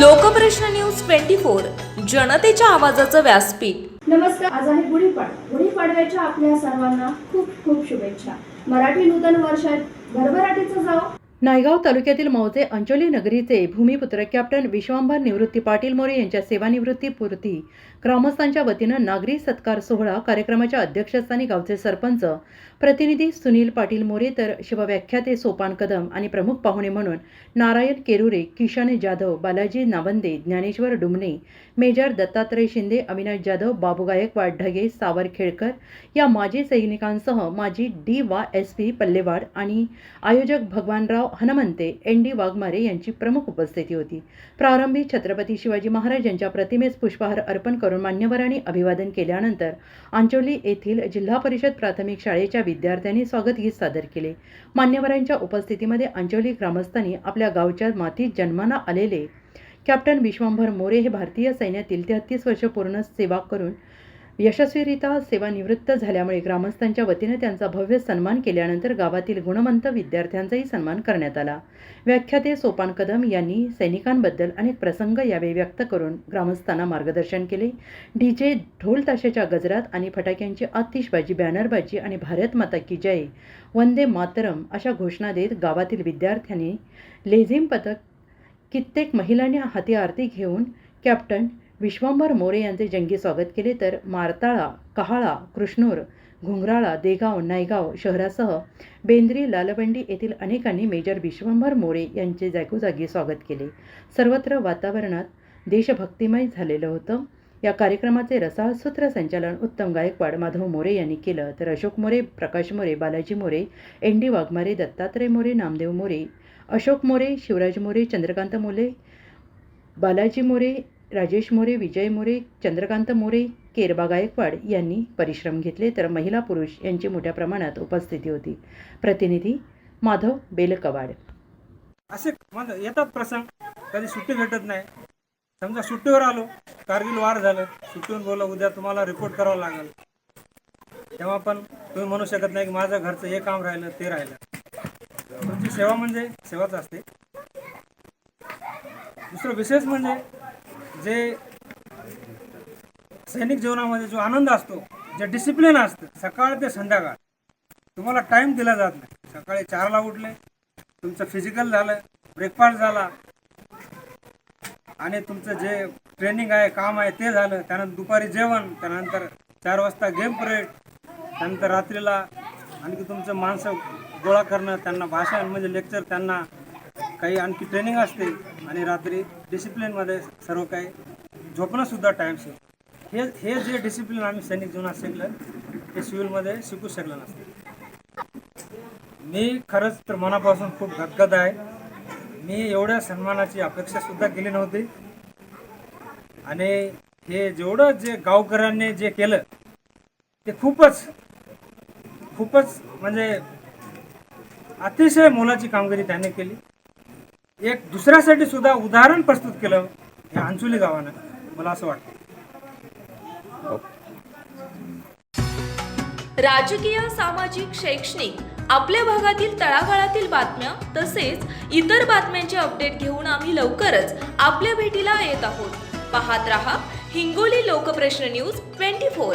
Lokprashna news twenty four जनतेच्या आवाजाचं व्यासपीठ. नमस्कार आज आहे गुढीपाडवा. गुढीपाडव्याच्या आपल्या सर्वांना खूप खूप शुभेच्छा. मराठी नूतन वर्षात भरभराटीचं जाओ नायगाव तालुक्यातील मौजे अंचोली नगरीचे भूमिपुत्र कॅप्टन विश्वांभर निवृत्ती पाटील मोरे यांच्या सेवानिवृत्तीपूर्ती ग्रामस्थांच्या वतीनं नागरी सत्कार सोहळा कार्यक्रमाच्या अध्यक्षस्थानी गावचे सरपंच प्रतिनिधी सुनील पाटील मोरे तर शिवव्याख्याते सोपान कदम आणि प्रमुख पाहुणे म्हणून नारायण केरुरे किशन जाधव बालाजी नावंदे ज्ञानेश्वर डुमणे मेजर दत्तात्रय शिंदे अविनाश जाधव बाबू गायकवाड ढगे सावर खेळकर या माजी सैनिकांसह माजी डी वा एस पी पल्लेवाड आणि आयोजक भगवानराव हनुमंते एन डी वाघमारे यांची प्रमुख उपस्थिती होती. प्रारंभी छत्रपती शिवाजी महाराज यांच्या प्रतिमेस पुष्पहार अर्पण करून मान्यवरांनी अभिवादन केल्यानंतर आंचोली येथील जिल्हा परिषद प्राथमिक शाळेच्या विद्यार्थ्यांनी स्वागतगीत सादर केले. मान्यवरांच्या उपस्थितीमध्ये अंचोली ग्रामस्थांनी आपल्या गावच्या मातीत जन्माला आलेले कॅप्टन विश्वंभर मोरे हे भारतीय सैन्यातील तेहत्तीस वर्ष पूर्ण सेवा करून यशस्वीरित्या सेवानिवृत्त झाल्यामुळे ग्रामस्थांच्या वतीने त्यांचा भव्य सन्मान केल्यानंतर गावातील गुणवंत विद्यार्थ्यांचाही सन्मान करण्यात आला. व्याख्याते सोपान कदम यांनी सैनिकांबद्दल अनेक प्रसंग यावेळी व्यक्त करून ग्रामस्थांना मार्गदर्शन केले. डीजे ढोल ताशाच्या गजरात आणि फटाक्यांची आतिषबाजी बॅनरबाजी आणि भारत माता की जय वंदे मातरम अशा घोषणा देत गावातील विद्यार्थ्यांनी लेझिम पथक कित्येक महिलांनी हाती आरती घेऊन कॅप्टन विश्वंभर मोरे यांचे जंगी स्वागत केले तर मारताळा कहाळा कृष्णूर घुंगराळा देगाव नायगाव शहरासह बेंद्री लालबंडी येथील अनेकांनी मेजर विश्वांभर मोरे यांचे जागोजागी स्वागत केले. सर्वत्र वातावरणात देशभक्तिमय झालेलं होतं. या कार्यक्रमाचे रसाळ सूत्रसंचालन उत्तम गायकवाड माधव मोरे यांनी केलं तर अशोक मोरे प्रकाश मोरे बालाजी मोरे एन डी वाघमारे दत्तात्रय मोरे नामदेव मोरे अशोक मोरे शिवराज मोरे चंद्रकांत मोरे बालाजी मोरे राजेश मोरे विजय मोरे चंद्रकांत मोरे केरबा गायकवाड यांनी परिश्रम घेतले तर महिला पुरुष यांची मोठ्या प्रमाणात उपस्थिती होती. प्रतिनिधी माधव बेलकवाड. असे येतात प्रसंग. कधी सुट्टी भेटत नाही. समजा सुट्टीवर आलो कारगिल वार झालं. सुट्टीवर बोला उद्या तुम्हाला रिपोर्ट करावं लागेल. तेव्हा पण तुम्ही म्हणू शकत नाही की माझं घरचं हे काम राहिलं ते राहिलं. तुमची सेवा म्हणजे सेवाच असते. दुसरं विशेष म्हणजे जे सैनिक जीवनामध्ये जो आनंद असतो जे डिसिप्लिन असतं सकाळ ते संध्याकाळ तुम्हाला टाईम दिला जात नाही. सकाळी चारला उठले तुमचं फिजिकल झालं ब्रेकफास्ट झाला आणि तुमचं जे ट्रेनिंग आहे काम आहे ते झालं त्यानंतर दुपारी जेवण त्यानंतर चार वाजता गेम परेड त्यानंतर रात्रीला आणखी तुमचं माणसं गोळा करणं त्यांना भाषण म्हणजे लेक्चर त्यांना काही आणखी ट्रेनिंग असते आणि रात्री डिसिप्लिनमध्ये सर्व काही झोपणंसुद्धा टाईम हे हे जे डिसिप्लिन आम्ही सैनिक जीवनात शिकलं ते सिव्हिलमध्ये शिकू शकलं नसतं. मी खरंच तर मनापासून खूप गदगद आहे. मी एवढ्या सन्मानाची अपेक्षासुद्धा केली नव्हती. आणि हे जेवढं जे गावकऱ्यांनी जे केलं ते खूपच खूपच म्हणजे अतिशय मोलाची कामगिरी त्याने केली. एक दुसऱ्यासाठी सुद्धा उदाहरण प्रस्तुत केलं या अंचुली गावानं. मला असं वाटतं. राजकीय सामाजिक शैक्षणिक आपल्या भागातील तळागाळातील बातम्या तसेच इतर बातम्यांचे अपडेट घेऊन आम्ही लवकरच आपल्या भेटीला येत आहोत. पाहत रहा Hingoli Lokprashna news twenty four.